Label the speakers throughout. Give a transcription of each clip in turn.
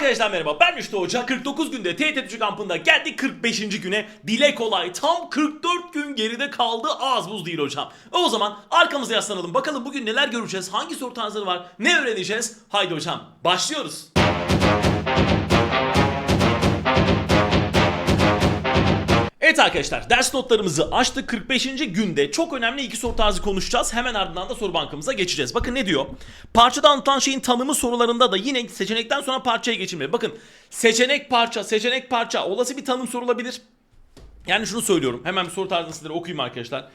Speaker 1: Arkadaşlar merhaba ben Rüştü Hoca 49 günde TYT kampında geldik 45. güne dile kolay tam 44 gün geride kaldı az buz değil hocam. O zaman arkamıza yaslanalım bakalım bugün neler göreceğiz hangi soru tarzları var ne öğreneceğiz haydi hocam başlıyoruz. Evet arkadaşlar ders notlarımızı açtık 45. günde çok önemli iki soru tarzı konuşacağız. Hemen ardından da soru bankamıza geçeceğiz. Bakın ne diyor? Parçada anlatılan şeyin tanımı sorularında da yine seçenekten sonra parçaya geçilmeli. Bakın seçenek parça, seçenek parça olası bir tanım sorulabilir. Yani şunu söylüyorum. Hemen bir soru tarzını sizlere okuyayım arkadaşlar.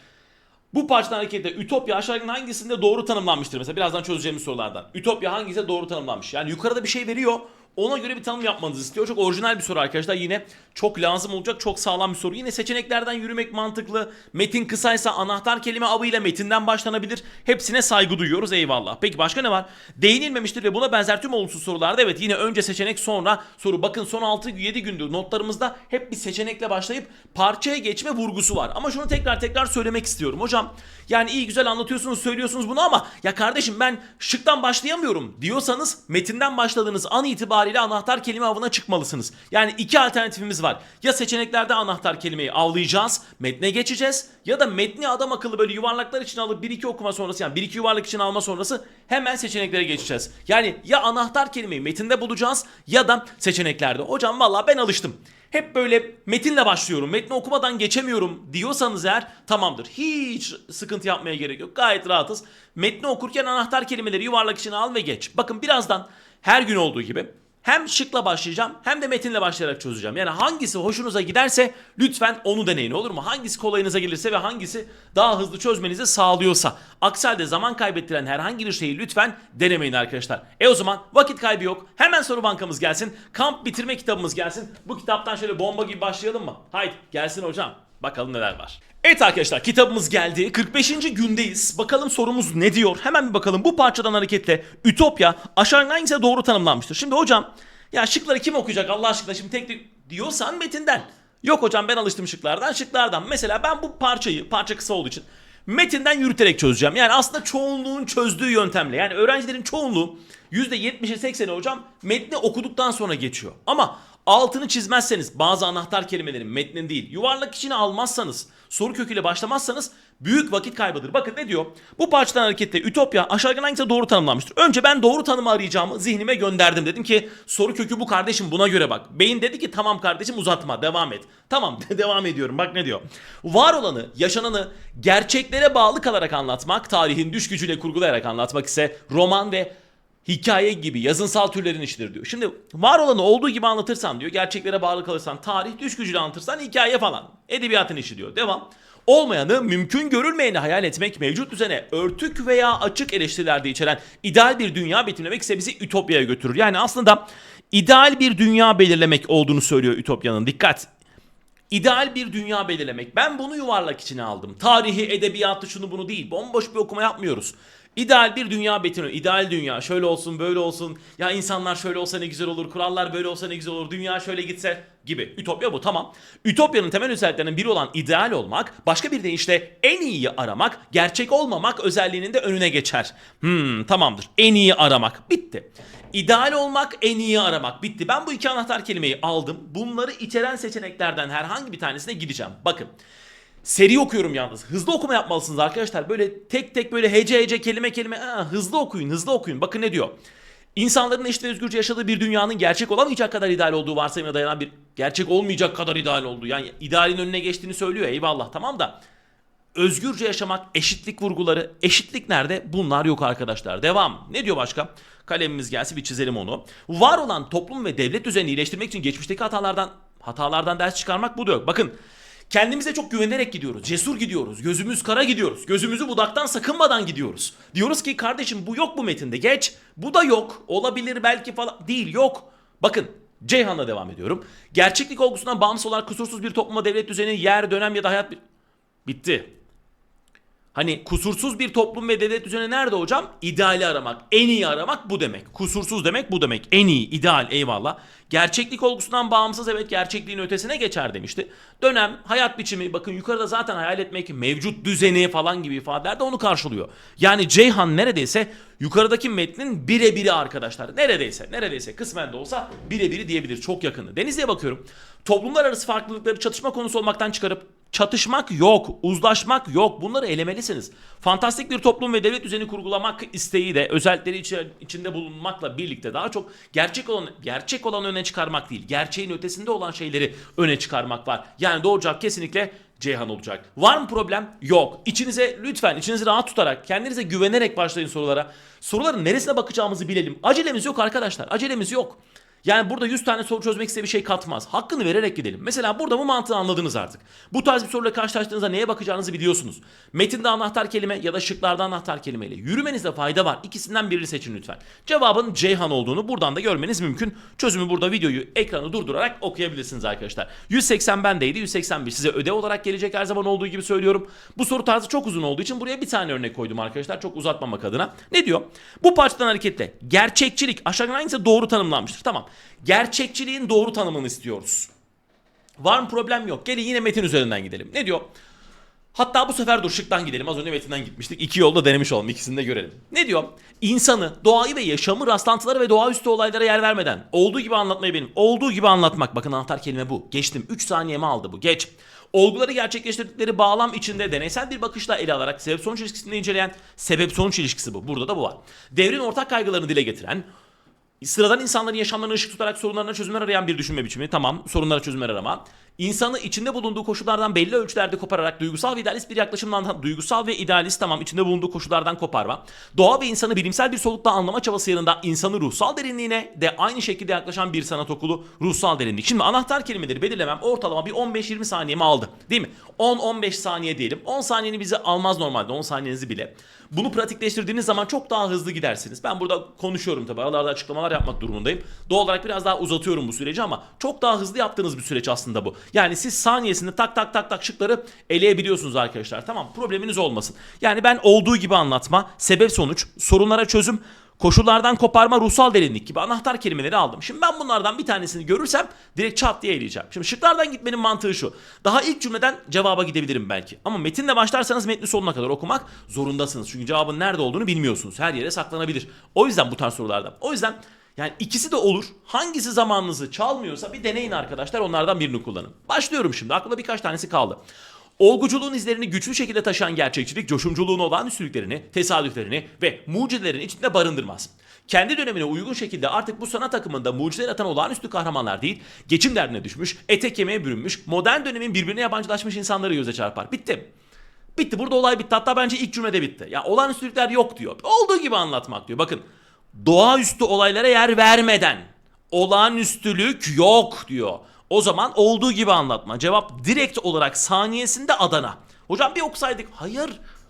Speaker 1: Bu parçadan hareketle Ütopya aşağıdaki hangisinde doğru tanımlanmıştır? Mesela birazdan çözeceğimiz sorulardan. Ütopya hangisinde doğru tanımlanmış? Yani yukarıda bir şey veriyor. Ona göre bir tanım yapmanızı istiyor. Çok orijinal bir soru arkadaşlar. Yine çok lazım olacak, çok sağlam bir soru. Yine seçeneklerden yürümek mantıklı. Metin kısaysa anahtar kelime avıyla metinden başlanabilir. Hepsine saygı duyuyoruz. Eyvallah. Peki başka ne var? Değinilmemiştir ve buna benzer tüm olumsuz sorularda evet yine önce seçenek sonra soru. Bakın son 6-7 gündür notlarımızda hep bir seçenekle başlayıp parçaya geçme vurgusu var. Ama şunu tekrar tekrar söylemek istiyorum. Hocam yani iyi güzel anlatıyorsunuz, söylüyorsunuz bunu ama ya kardeşim ben şıktan başlayamıyorum diyorsanız metinden başladığınız an itibariyle anahtar kelime avına çıkmalısınız. Yani iki alternatifimiz var. Ya seçeneklerde anahtar kelimeyi avlayacağız, metne geçeceğiz ya da metni adam akıllı böyle yuvarlaklar için alıp bir iki okuma sonrası yani bir iki yuvarlak için alma sonrası hemen seçeneklere geçeceğiz. Yani ya anahtar kelimeyi metinde bulacağız ya da seçeneklerde. Hocam valla ben alıştım hep böyle metinle başlıyorum, metni okumadan geçemiyorum diyorsanız eğer tamamdır. Hiç sıkıntı yapmaya gerek yok. Gayet rahatız. Metni okurken anahtar kelimeleri yuvarlak içine al ve geç. Bakın birazdan her gün olduğu gibi hem şıkla başlayacağım hem de metinle başlayarak çözeceğim. Yani hangisi hoşunuza giderse lütfen onu deneyin olur mu? Hangisi kolayınıza gelirse ve hangisi daha hızlı çözmenizi sağlıyorsa. Aksi halde zaman kaybettiren herhangi bir şeyi lütfen denemeyin arkadaşlar. E o zaman vakit kaybı yok. Hemen soru bankamız gelsin. Kamp bitirme kitabımız gelsin. Bu kitaptan şöyle bomba gibi başlayalım mı? Haydi gelsin hocam. Bakalım neler var. Evet arkadaşlar kitabımız geldi. 45. gündeyiz. Bakalım sorumuz ne diyor? Hemen bir bakalım. Bu parçadan hareketle Ütopya aşağıdan hangisi doğru tanımlanmıştır? Şimdi hocam ya şıkları kim okuyacak Allah aşkına şimdi tek tek diyorsan metinden. Yok hocam ben alıştım şıklardan şıklardan. Mesela ben bu parçayı parça kısa olduğu için metinden yürüterek çözeceğim. Yani aslında çoğunluğun çözdüğü yöntemle. Yani öğrencilerin çoğunluğu %70'i 80'i hocam metni okuduktan sonra geçiyor. Ama altını çizmezseniz bazı anahtar kelimelerin metnin değil yuvarlak içine almazsanız soru köküyle başlamazsanız büyük vakit kaybıdır. Bakın ne diyor? Bu parçadan hareketle Ütopya aşağıdan hangisi doğru tanımlanmıştır? Önce ben doğru tanımı arayacağımı zihnime gönderdim. Dedim ki soru kökü bu kardeşim buna göre bak. Beyin dedi ki tamam kardeşim uzatma devam et. Tamam devam ediyorum bak ne diyor? Var olanı yaşananı gerçeklere bağlı kalarak anlatmak tarihin düş gücüyle kurgulayarak anlatmak ise roman ve hikaye gibi yazınsal türlerin işidir diyor. Şimdi var olanı olduğu gibi anlatırsan diyor. Gerçeklere bağlı kalırsan tarih düş gücüyle anlatırsan hikaye falan. Edebiyatın işi diyor. Devam. Olmayanı mümkün görülmeyeni hayal etmek mevcut düzene örtük veya açık eleştirilerde içeren ideal bir dünya betimlemek ise bizi ütopyaya götürür. Yani aslında ideal bir dünya belirlemek olduğunu söylüyor Ütopya'nın. Dikkat! İdeal bir dünya belirlemek. Ben bunu yuvarlak içine aldım. Tarihi, edebiyatı, şunu bunu değil. Bomboş bir okuma yapmıyoruz. İdeal bir dünya betiniyor. İdeal dünya. Şöyle olsun, böyle olsun. Ya insanlar şöyle olsa ne güzel olur. Kurallar böyle olsa ne güzel olur. Dünya şöyle gitse gibi. Ütopya bu tamam. Ütopyanın temel özelliklerinden biri olan ideal olmak, başka bir deyişle en iyiyi aramak, gerçek olmamak özelliğinin de önüne geçer. Hmm tamamdır. En iyi aramak. Bitti. İdeal olmak, en iyi aramak. Bitti. Ben bu iki anahtar kelimeyi aldım. Bunları içeren seçeneklerden herhangi bir tanesine gideceğim. Bakın. Seri okuyorum yalnız. Hızlı okuma yapmalısınız arkadaşlar. Böyle tek tek böyle hece hece kelime kelime aa, hızlı okuyun hızlı okuyun. Bakın ne diyor. İnsanların eşit ve özgürce yaşadığı bir dünyanın gerçek olamayacak kadar ideal olduğu varsayımına dayanan bir gerçek olmayacak kadar ideal olduğu. Yani idealin önüne geçtiğini söylüyor eyvallah tamam da. Özgürce yaşamak, eşitlik vurguları. Eşitlik nerede? Bunlar yok arkadaşlar. Devam. Ne diyor başka? Kalemimiz gelse bir çizelim onu. Var olan toplum ve devlet düzenini iyileştirmek için geçmişteki hatalardan hatalardan ders çıkarmak bu da yok. Bakın Kendimize çok güvenerek gidiyoruz. Cesur gidiyoruz. Gözümüz kara gidiyoruz. Gözümüzü budaktan sakınmadan gidiyoruz. Diyoruz ki kardeşim bu yok bu metinde. Geç. Bu da yok. Olabilir belki falan. Değil yok. Bakın Ceyhan'la devam ediyorum. Gerçeklik olgusundan bağımsız olarak kusursuz bir topluma devlet düzeni, yer, dönem ya da hayat... bir- Bitti. Hani kusursuz bir toplum ve devlet düzeni nerede hocam? İdeali aramak, en iyi aramak bu demek. Kusursuz demek bu demek. En iyi, ideal eyvallah. Gerçeklik olgusundan bağımsız evet gerçekliğin ötesine geçer demişti. Dönem, hayat biçimi bakın yukarıda zaten hayal etmek mevcut düzeni falan gibi ifadeler de onu karşılıyor. Yani Ceyhan neredeyse yukarıdaki metnin birebiri arkadaşlar. Neredeyse, neredeyse kısmen de olsa birebiri diyebilir. Çok yakını. Denizli'ye bakıyorum. Toplumlar arası farklılıkları çatışma konusu olmaktan çıkarıp çatışmak yok, uzlaşmak yok. Bunları elemelisiniz. Fantastik bir toplum ve devlet düzeni kurgulamak isteği de özellikleri içi- içinde bulunmakla birlikte daha çok gerçek olan gerçek olan öne çıkarmak değil, gerçeğin ötesinde olan şeyleri öne çıkarmak var. Yani doğru cevap kesinlikle Ceyhan olacak. Var mı problem? Yok. İçinize lütfen içinizi rahat tutarak, kendinize güvenerek başlayın sorulara. Soruların neresine bakacağımızı bilelim. Acelemiz yok arkadaşlar. Acelemiz yok. Yani burada 100 tane soru çözmek size bir şey katmaz. Hakkını vererek gidelim. Mesela burada bu mantığı anladınız artık. Bu tarz bir soruyla karşılaştığınızda neye bakacağınızı biliyorsunuz. Metinde anahtar kelime ya da şıklarda anahtar kelimeyle yürümenizde fayda var. İkisinden birini seçin lütfen. Cevabın Ceyhan olduğunu buradan da görmeniz mümkün. Çözümü burada videoyu ekranı durdurarak okuyabilirsiniz arkadaşlar. 180 bendeydi 181 size ödev olarak gelecek her zaman olduğu gibi söylüyorum. Bu soru tarzı çok uzun olduğu için buraya bir tane örnek koydum arkadaşlar çok uzatmamak adına. Ne diyor? Bu parçadan hareketle gerçekçilik aşağıdan hangisi doğru tanımlanmıştır? Tamam. Gerçekçiliğin doğru tanımını istiyoruz. Var mı problem yok. Gelin yine metin üzerinden gidelim. Ne diyor? Hatta bu sefer dur şıktan gidelim. Az önce metinden gitmiştik. İki yolda denemiş olalım. İkisini de görelim. Ne diyor? İnsanı, doğayı ve yaşamı rastlantılara ve doğaüstü olaylara yer vermeden olduğu gibi anlatmayı benim. Olduğu gibi anlatmak. Bakın anahtar kelime bu. Geçtim. 3 saniyemi aldı bu. Geç. Olguları gerçekleştirdikleri bağlam içinde deneysel bir bakışla ele alarak sebep sonuç ilişkisini inceleyen sebep sonuç ilişkisi bu. Burada da bu var. Devrin ortak kaygılarını dile getiren, Sıradan insanların yaşamlarına ışık tutarak sorunlarına çözümler arayan bir düşünme biçimi. Tamam sorunlara çözümler arama. İnsanı içinde bulunduğu koşullardan belli ölçülerde kopararak duygusal ve idealist bir yaklaşımdan duygusal ve idealist tamam içinde bulunduğu koşullardan koparma. Doğa ve insanı bilimsel bir solukta anlama çabası yanında insanı ruhsal derinliğine de aynı şekilde yaklaşan bir sanat okulu ruhsal derinlik. Şimdi anahtar kelimeleri belirlemem ortalama bir 15-20 saniyemi aldı. Değil mi? 10-15 saniye diyelim. 10 saniyeni bize almaz normalde 10 saniyenizi bile. Bunu pratikleştirdiğiniz zaman çok daha hızlı gidersiniz. Ben burada konuşuyorum tabii. Aralarda açıklamalar yapmak durumundayım. Doğal olarak biraz daha uzatıyorum bu süreci ama çok daha hızlı yaptığınız bir süreç aslında bu. Yani siz saniyesinde tak tak tak tak şıkları eleyebiliyorsunuz arkadaşlar. Tamam probleminiz olmasın. Yani ben olduğu gibi anlatma, sebep sonuç, sorunlara çözüm, koşullardan koparma, ruhsal derinlik gibi anahtar kelimeleri aldım. Şimdi ben bunlardan bir tanesini görürsem direkt çat diye eleyeceğim. Şimdi şıklardan gitmenin mantığı şu. Daha ilk cümleden cevaba gidebilirim belki. Ama metinle başlarsanız metni sonuna kadar okumak zorundasınız. Çünkü cevabın nerede olduğunu bilmiyorsunuz. Her yere saklanabilir. O yüzden bu tarz sorulardan. O yüzden yani ikisi de olur. Hangisi zamanınızı çalmıyorsa bir deneyin arkadaşlar. Onlardan birini kullanın. Başlıyorum şimdi. Aklımda birkaç tanesi kaldı. Olguculuğun izlerini güçlü şekilde taşıyan gerçekçilik, coşumculuğun olağanüstülüklerini, tesadüflerini ve mucizelerini içinde barındırmaz. Kendi dönemine uygun şekilde artık bu sanat akımında mucize yaratan olağanüstü kahramanlar değil, geçim derdine düşmüş, ete kemiğe bürünmüş, modern dönemin birbirine yabancılaşmış insanları göze çarpar. Bitti. Bitti. Burada olay bitti. Hatta bence ilk cümlede bitti. Ya olağanüstülükler yok diyor. Olduğu gibi anlatmak diyor. Bakın doğaüstü olaylara yer vermeden olağanüstülük yok diyor. O zaman olduğu gibi anlatma. Cevap direkt olarak saniyesinde Adana. Hocam bir okusaydık. Hayır.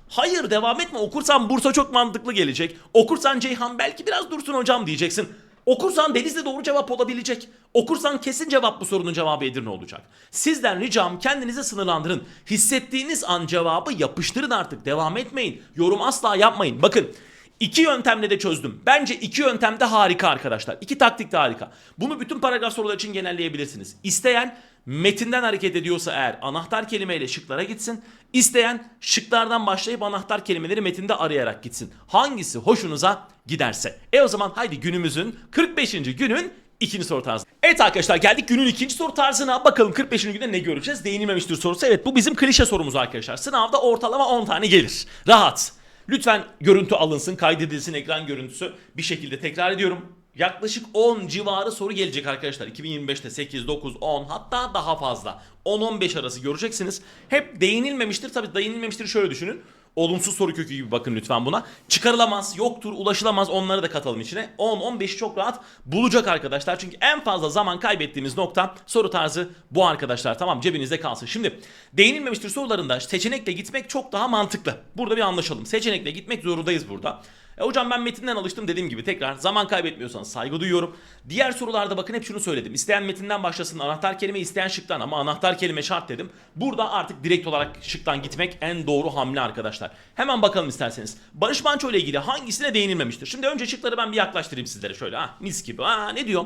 Speaker 1: Hayır devam etme. Okursan Bursa çok mantıklı gelecek. Okursan Ceyhan belki biraz dursun hocam diyeceksin. Okursan Denizli doğru cevap olabilecek. Okursan kesin cevap bu sorunun cevabı Edirne olacak. Sizden ricam kendinizi sınırlandırın. Hissettiğiniz an cevabı yapıştırın artık. Devam etmeyin. Yorum asla yapmayın. Bakın İki yöntemle de çözdüm. Bence iki yöntem de harika arkadaşlar. İki taktik de harika. Bunu bütün paragraf sorular için genelleyebilirsiniz. İsteyen metinden hareket ediyorsa eğer anahtar kelimeyle şıklara gitsin. İsteyen şıklardan başlayıp anahtar kelimeleri metinde arayarak gitsin. Hangisi hoşunuza giderse. E o zaman haydi günümüzün 45. günün ikinci soru tarzı. Evet arkadaşlar geldik günün ikinci soru tarzına. Bakalım 45. günde ne göreceğiz? Değinilmemiştir sorusu. Evet bu bizim klişe sorumuz arkadaşlar. Sınavda ortalama 10 tane gelir. Rahat. Lütfen görüntü alınsın, kaydedilsin ekran görüntüsü. Bir şekilde tekrar ediyorum. Yaklaşık 10 civarı soru gelecek arkadaşlar. 2025'te 8, 9, 10 hatta daha fazla. 10-15 arası göreceksiniz. Hep değinilmemiştir. Tabii değinilmemiştir şöyle düşünün. Olumsuz soru kökü gibi bakın lütfen buna. Çıkarılamaz, yoktur, ulaşılamaz onları da katalım içine. 10-15'i çok rahat bulacak arkadaşlar. Çünkü en fazla zaman kaybettiğimiz nokta soru tarzı bu arkadaşlar. Tamam cebinizde kalsın. Şimdi değinilmemiştir sorularında seçenekle gitmek çok daha mantıklı. Burada bir anlaşalım. Seçenekle gitmek zorundayız burada. E hocam ben metinden alıştım dediğim gibi tekrar zaman kaybetmiyorsanız saygı duyuyorum. Diğer sorularda bakın hep şunu söyledim. İsteyen metinden başlasın anahtar kelime isteyen şıktan ama anahtar kelime şart dedim. Burada artık direkt olarak şıktan gitmek en doğru hamle arkadaşlar. Hemen bakalım isterseniz. Barış Manço ile ilgili hangisine değinilmemiştir? Şimdi önce şıkları ben bir yaklaştırayım sizlere şöyle. Ha mis gibi. Ha ne diyor?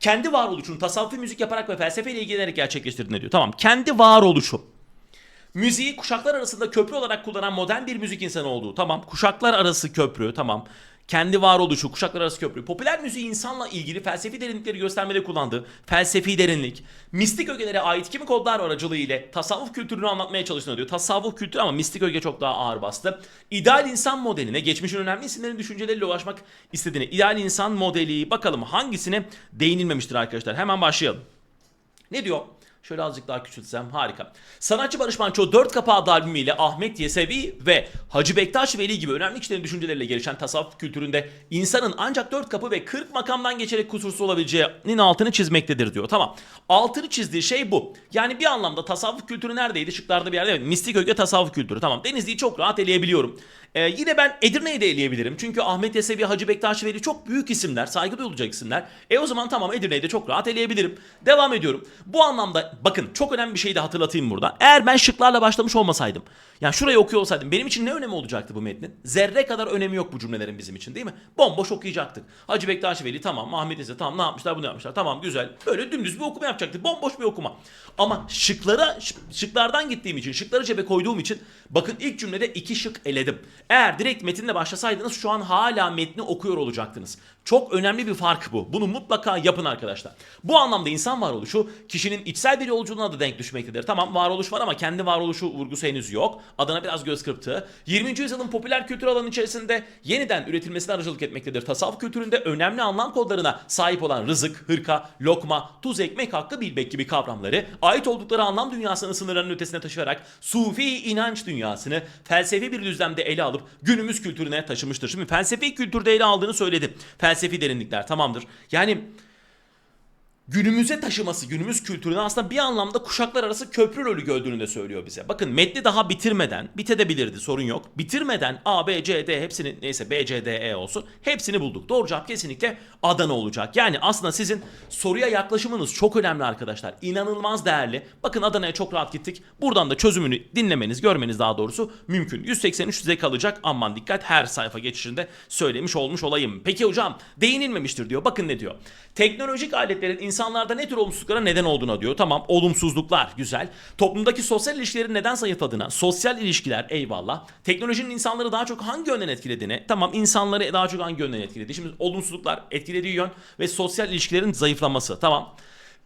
Speaker 1: Kendi varoluşunu tasavvufi müzik yaparak ve felsefeyle ilgilenerek gerçekleştirdiğini diyor. Tamam. Kendi varoluşu. Müziği kuşaklar arasında köprü olarak kullanan modern bir müzik insanı olduğu. Tamam. Kuşaklar arası köprü. Tamam. Kendi varoluşu, kuşaklar arası köprü. Popüler müziği insanla ilgili felsefi derinlikleri göstermede kullandığı felsefi derinlik, mistik ögelere ait kimi kodlar aracılığı ile tasavvuf kültürünü anlatmaya çalıştığını diyor. Tasavvuf kültürü ama mistik öge çok daha ağır bastı. İdeal insan modeline, geçmişin önemli isimlerin düşünceleriyle ulaşmak istediğine. İdeal insan modeli bakalım hangisine değinilmemiştir arkadaşlar. Hemen başlayalım. Ne diyor? Şöyle azıcık daha küçültsem harika. Sanatçı Barış Manço 4 Kapı adlı albümüyle Ahmet Yesevi ve Hacı Bektaş Veli gibi önemli kişilerin düşünceleriyle gelişen tasavvuf kültüründe insanın ancak 4 kapı ve 40 makamdan geçerek kusursuz olabileceğinin altını çizmektedir diyor. Tamam. Altını çizdiği şey bu. Yani bir anlamda tasavvuf kültürü neredeydi? Şıklarda bir yerde. Evet, mistik öge tasavvuf kültürü. Tamam. Denizli'yi çok rahat eleyebiliyorum. Ee, yine ben Edirne'yi de eleyebilirim. Çünkü Ahmet Yesevi, Hacı Bektaş Veli çok büyük isimler. Saygı duyulacak isimler. E o zaman tamam Edirne'yi de çok rahat eleyebilirim. Devam ediyorum. Bu anlamda bakın çok önemli bir şey de hatırlatayım burada. Eğer ben şıklarla başlamış olmasaydım. Yani şurayı okuyor olsaydım benim için ne önemi olacaktı bu metnin? Zerre kadar önemi yok bu cümlelerin bizim için değil mi? Bomboş okuyacaktık. Hacı Bektaş Veli tamam, Ahmet Yesevi tamam ne yapmışlar bunu yapmışlar. Tamam güzel. Böyle dümdüz bir okuma yapacaktık. Bomboş bir okuma. Ama şıklara şıklardan gittiğim için, şıkları cebe koyduğum için bakın ilk cümlede iki şık eledim. Eğer direkt metinle başlasaydınız şu an hala metni okuyor olacaktınız. Çok önemli bir fark bu. Bunu mutlaka yapın arkadaşlar. Bu anlamda insan varoluşu kişinin içsel bir yolculuğuna da denk düşmektedir. Tamam varoluş var ama kendi varoluşu vurgusu henüz yok. Adına biraz göz kırptı. 20. yüzyılın popüler kültür alanı içerisinde yeniden üretilmesine aracılık etmektedir. Tasavvuf kültüründe önemli anlam kodlarına sahip olan rızık, hırka, lokma, tuz ekmek hakkı bilmek gibi kavramları ait oldukları anlam dünyasının sınırlarının ötesine taşıyarak sufi inanç dünyasını felsefi bir düzlemde ele alıp günümüz kültürüne taşımıştır. Şimdi felsefi kültürde ele aldığını söyledi. Felsefi derinlikler tamamdır. Yani günümüze taşıması, günümüz kültürüne aslında bir anlamda kuşaklar arası köprü rolü gördüğünü de söylüyor bize. Bakın metni daha bitirmeden, bitebilirdi sorun yok. Bitirmeden A, B, C, D hepsini neyse B, C, D, E olsun hepsini bulduk. Doğru cevap kesinlikle Adana olacak. Yani aslında sizin soruya yaklaşımınız çok önemli arkadaşlar. İnanılmaz değerli. Bakın Adana'ya çok rahat gittik. Buradan da çözümünü dinlemeniz, görmeniz daha doğrusu mümkün. 183 size kalacak. Aman dikkat her sayfa geçişinde söylemiş olmuş olayım. Peki hocam değinilmemiştir diyor. Bakın ne diyor. Teknolojik aletlerin insanlarda ne tür olumsuzluklara neden olduğuna diyor. Tamam olumsuzluklar güzel. Toplumdaki sosyal ilişkilerin neden zayıfladığına. Sosyal ilişkiler eyvallah. Teknolojinin insanları daha çok hangi yönden etkilediğine. Tamam insanları daha çok hangi yönden etkiledi. Şimdi olumsuzluklar etkilediği yön ve sosyal ilişkilerin zayıflaması. Tamam.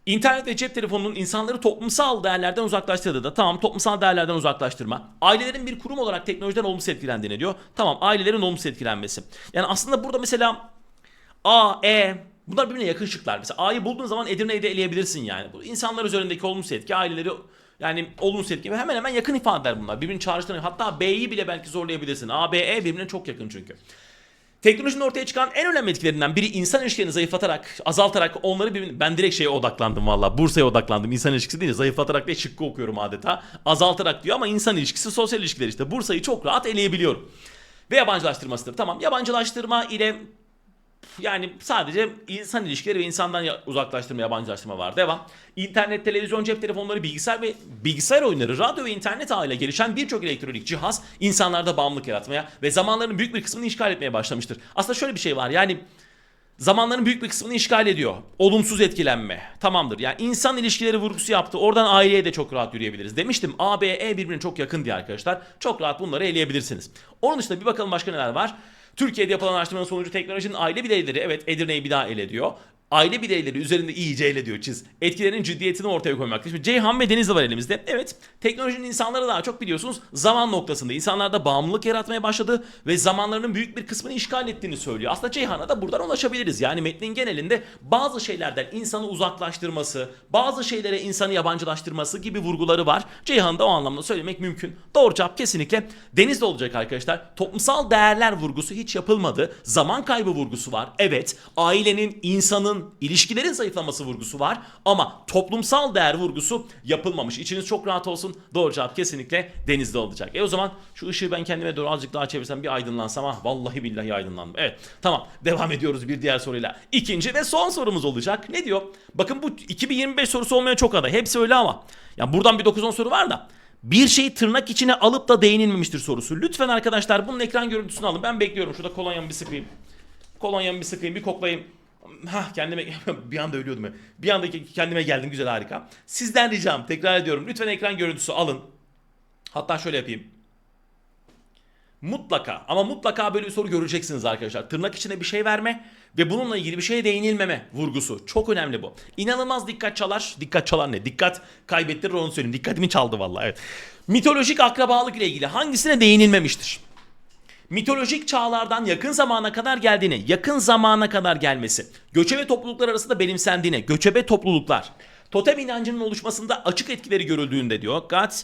Speaker 1: İnternet ve cep telefonunun insanları toplumsal değerlerden uzaklaştırdığı da tamam toplumsal değerlerden uzaklaştırma. Ailelerin bir kurum olarak teknolojiden olumsuz etkilendiğini diyor. Tamam ailelerin olumsuz etkilenmesi. Yani aslında burada mesela A, E bunlar birbirine yakın şıklar. Mesela A'yı bulduğun zaman Edirne'yi de eleyebilirsin yani. Bu insanlar üzerindeki olumsuz etki aileleri yani olumsuz etki hemen hemen yakın ifadeler bunlar. Birbirini çağrıştıran hatta B'yi bile belki zorlayabilirsin. A, B, E birbirine çok yakın çünkü. Teknolojinin ortaya çıkan en önemli etkilerinden biri insan ilişkilerini zayıflatarak, azaltarak onları birbirine... Ben direkt şeye odaklandım valla. Bursa'ya odaklandım. İnsan ilişkisi deyince zayıflatarak diye şıkkı okuyorum adeta. Azaltarak diyor ama insan ilişkisi sosyal ilişkiler işte. Bursa'yı çok rahat eleyebiliyorum. Ve yabancılaştırmasıdır. Tamam yabancılaştırma ile yani sadece insan ilişkileri ve insandan uzaklaştırma, yabancılaştırma var. Devam. İnternet, televizyon, cep telefonları, bilgisayar ve bilgisayar oyunları, radyo ve internet ağıyla gelişen birçok elektronik cihaz insanlarda bağımlılık yaratmaya ve zamanların büyük bir kısmını işgal etmeye başlamıştır. Aslında şöyle bir şey var. Yani zamanların büyük bir kısmını işgal ediyor. Olumsuz etkilenme. Tamamdır. Yani insan ilişkileri vurgusu yaptı. Oradan aileye de çok rahat yürüyebiliriz. Demiştim A, B, E birbirine çok yakın diye arkadaşlar. Çok rahat bunları eleyebilirsiniz. Onun dışında bir bakalım başka neler var. Türkiye'de yapılan araştırmanın sonucu teknolojinin aile bireyleri evet Edirne'yi bir daha ele diyor. Aile bireyleri üzerinde iyice ele diyor çiz. Etkilerinin ciddiyetini ortaya koymakta. Şimdi Ceyhan ve Denizli var elimizde. Evet teknolojinin insanları daha çok biliyorsunuz zaman noktasında. insanlarda bağımlılık yaratmaya başladı ve zamanlarının büyük bir kısmını işgal ettiğini söylüyor. Aslında Ceyhan'a da buradan ulaşabiliriz. Yani metnin genelinde bazı şeylerden insanı uzaklaştırması, bazı şeylere insanı yabancılaştırması gibi vurguları var. Ceyhan'da o anlamda söylemek mümkün. Doğru cevap kesinlikle Denizli olacak arkadaşlar. Toplumsal değerler vurgusu hiç yapılmadı. Zaman kaybı vurgusu var. Evet ailenin insanın zayıflamasının, ilişkilerin zayıflaması vurgusu var ama toplumsal değer vurgusu yapılmamış. İçiniz çok rahat olsun. Doğru cevap kesinlikle denizde olacak. E o zaman şu ışığı ben kendime doğru azıcık daha çevirsem bir aydınlansam ah vallahi billahi aydınlandım. Evet tamam devam ediyoruz bir diğer soruyla. İkinci ve son sorumuz olacak. Ne diyor? Bakın bu 2025 sorusu olmaya çok aday. Hepsi öyle ama. Ya buradan bir 9-10 soru var da. Bir şey tırnak içine alıp da değinilmemiştir sorusu. Lütfen arkadaşlar bunun ekran görüntüsünü alın. Ben bekliyorum. Şurada kolonyamı bir sıkayım. Kolonyamı bir sıkayım, bir koklayayım. Hah kendime bir anda ölüyordum ya. Bir anda kendime geldim güzel harika. Sizden ricam tekrar ediyorum. Lütfen ekran görüntüsü alın. Hatta şöyle yapayım. Mutlaka ama mutlaka böyle bir soru göreceksiniz arkadaşlar. Tırnak içine bir şey verme ve bununla ilgili bir şeye değinilmeme vurgusu. Çok önemli bu. İnanılmaz dikkat çalar. Dikkat çalar ne? Dikkat kaybettirir onu söyleyeyim. Dikkatimi çaldı vallahi evet. Mitolojik akrabalık ile ilgili hangisine değinilmemiştir? Mitolojik çağlardan yakın zamana kadar geldiğine, yakın zamana kadar gelmesi, göçebe topluluklar arasında benimsendiğine, göçebe topluluklar, totem inancının oluşmasında açık etkileri görüldüğünde diyor Guts,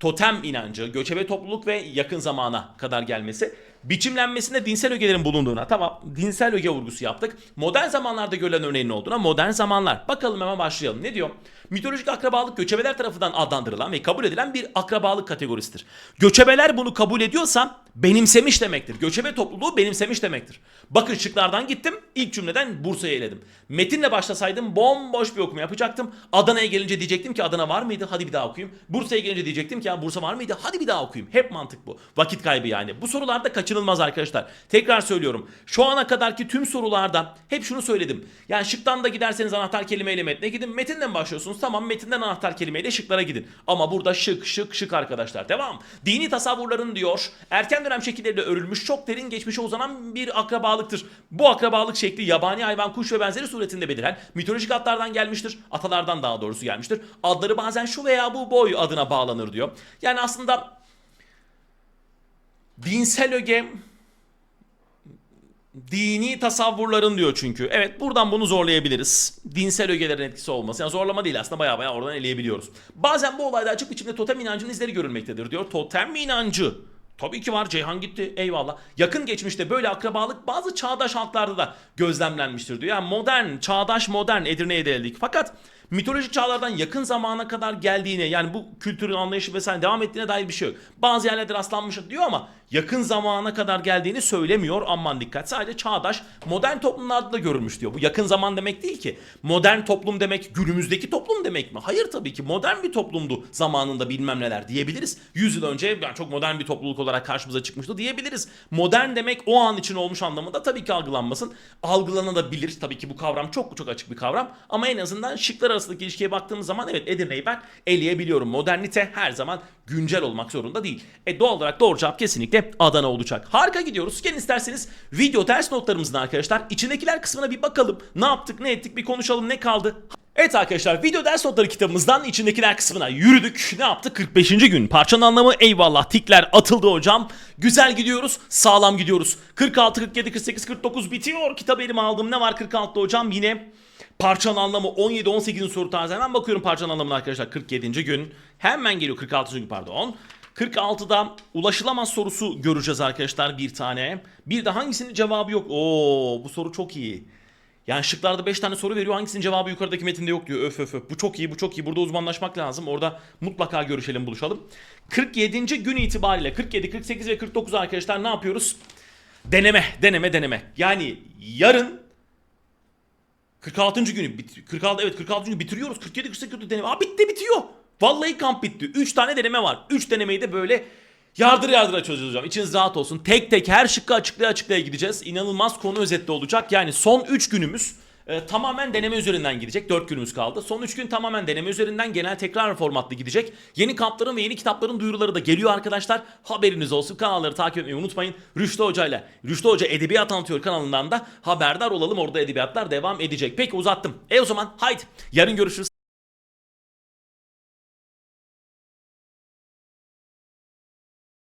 Speaker 1: totem inancı, göçebe topluluk ve yakın zamana kadar gelmesi, biçimlenmesinde dinsel ögelerin bulunduğuna, tamam dinsel öge vurgusu yaptık. Modern zamanlarda görülen örneğin olduğuna, modern zamanlar. Bakalım hemen başlayalım. Ne diyor? Mitolojik akrabalık göçebeler tarafından adlandırılan ve kabul edilen bir akrabalık kategorisidir. Göçebeler bunu kabul ediyorsa benimsemiş demektir. Göçebe topluluğu benimsemiş demektir. Bakın şıklardan gittim. İlk cümleden Bursa'yı eledim. Metinle başlasaydım bomboş bir okuma yapacaktım. Adana'ya gelince diyecektim ki Adana var mıydı? Hadi bir daha okuyayım. Bursa'ya gelince diyecektim ki ya Bursa var mıydı? Hadi bir daha okuyayım. Hep mantık bu. Vakit kaybı yani. Bu sorularda kaçınılmaz arkadaşlar. Tekrar söylüyorum. Şu ana kadarki tüm sorularda hep şunu söyledim. Yani şıktan da giderseniz anahtar kelimeyle metne gidin. Metinden başlıyorsunuz. Tamam metinden anahtar kelimeyle şıklara gidin. Ama burada şık şık şık arkadaşlar. Devam. Dini tasavvurların diyor. Erken dönem şekilleriyle örülmüş çok derin geçmişe uzanan bir akrabalıktır. Bu akrabalık şekli yabani hayvan, kuş ve benzeri suretinde beliren mitolojik atlardan gelmiştir. Atalardan daha doğrusu gelmiştir. Adları bazen şu veya bu boy adına bağlanır diyor. Yani aslında dinsel öge dini tasavvurların diyor çünkü. Evet buradan bunu zorlayabiliriz. Dinsel ögelerin etkisi olması. Yani zorlama değil aslında baya baya oradan eleyebiliyoruz. Bazen bu olayda açık biçimde totem inancının izleri görülmektedir diyor. Totem inancı. Tabii ki var Ceyhan gitti eyvallah. Yakın geçmişte böyle akrabalık bazı çağdaş halklarda da gözlemlenmiştir diyor. Yani modern, çağdaş modern Edirne'ye deldik. Fakat mitolojik çağlardan yakın zamana kadar geldiğine yani bu kültürün anlayışı vesaire devam ettiğine dair bir şey yok. Bazı yerlerde rastlanmış diyor ama yakın zamana kadar geldiğini söylemiyor. Aman dikkat. Sadece çağdaş modern toplumlarda da görülmüş diyor. Bu yakın zaman demek değil ki. Modern toplum demek günümüzdeki toplum demek mi? Hayır tabii ki. Modern bir toplumdu zamanında bilmem neler diyebiliriz. 100 yıl önce yani çok modern bir topluluk olarak karşımıza çıkmıştı diyebiliriz. Modern demek o an için olmuş anlamında tabii ki algılanmasın. Algılanabilir. Tabii ki bu kavram çok çok açık bir kavram. Ama en azından şıklar arasındaki ilişkiye baktığımız zaman evet Edirne'yi ben eleyebiliyorum. Modernite her zaman güncel olmak zorunda değil. E doğal olarak doğru cevap kesinlikle Adana olacak. Harika gidiyoruz. Gelin isterseniz video ders notlarımızın arkadaşlar içindekiler kısmına bir bakalım. Ne yaptık ne ettik bir konuşalım ne kaldı. Evet arkadaşlar video ders notları kitabımızdan içindekiler kısmına yürüdük. Ne yaptık? 45. gün. Parçanın anlamı eyvallah tikler atıldı hocam. Güzel gidiyoruz. Sağlam gidiyoruz. 46, 47, 48, 49 bitiyor. Kitabı elime aldım. Ne var 46'da hocam? Yine Parçanın anlamı 17 18. soru tarzı. Hemen bakıyorum parçanın anlamına arkadaşlar. 47. gün. Hemen geliyor 46. gün pardon. 46'da ulaşılamaz sorusu göreceğiz arkadaşlar bir tane. Bir de hangisinin cevabı yok. Oo bu soru çok iyi. Yani şıklarda 5 tane soru veriyor. Hangisinin cevabı yukarıdaki metinde yok diyor. Öf öf öf. Bu çok iyi, bu çok iyi. Burada uzmanlaşmak lazım. Orada mutlaka görüşelim, buluşalım. 47. gün itibariyle 47, 48 ve 49 arkadaşlar ne yapıyoruz? Deneme, deneme, deneme. Yani yarın 46. günü bit 46 evet 46. günü bitiriyoruz. 47 48 49 deneme. Aa bitti bitiyor. Vallahi kamp bitti. 3 tane deneme var. 3 denemeyi de böyle yardır yardıra çözeceğiz hocam. İçiniz rahat olsun. Tek tek her şıkkı açıklaya açıklaya gideceğiz. İnanılmaz konu özetli olacak. Yani son 3 günümüz e, tamamen deneme üzerinden gidecek. 4 günümüz kaldı. Son 3 gün tamamen deneme üzerinden genel tekrar formatlı gidecek. Yeni kampların ve yeni kitapların duyuruları da geliyor arkadaşlar. Haberiniz olsun. Kanalları takip etmeyi unutmayın. Rüştü Hoca ile Rüştü Hoca Edebiyat Anlatıyor kanalından da haberdar olalım. Orada edebiyatlar devam edecek. Peki uzattım. E o zaman haydi yarın görüşürüz.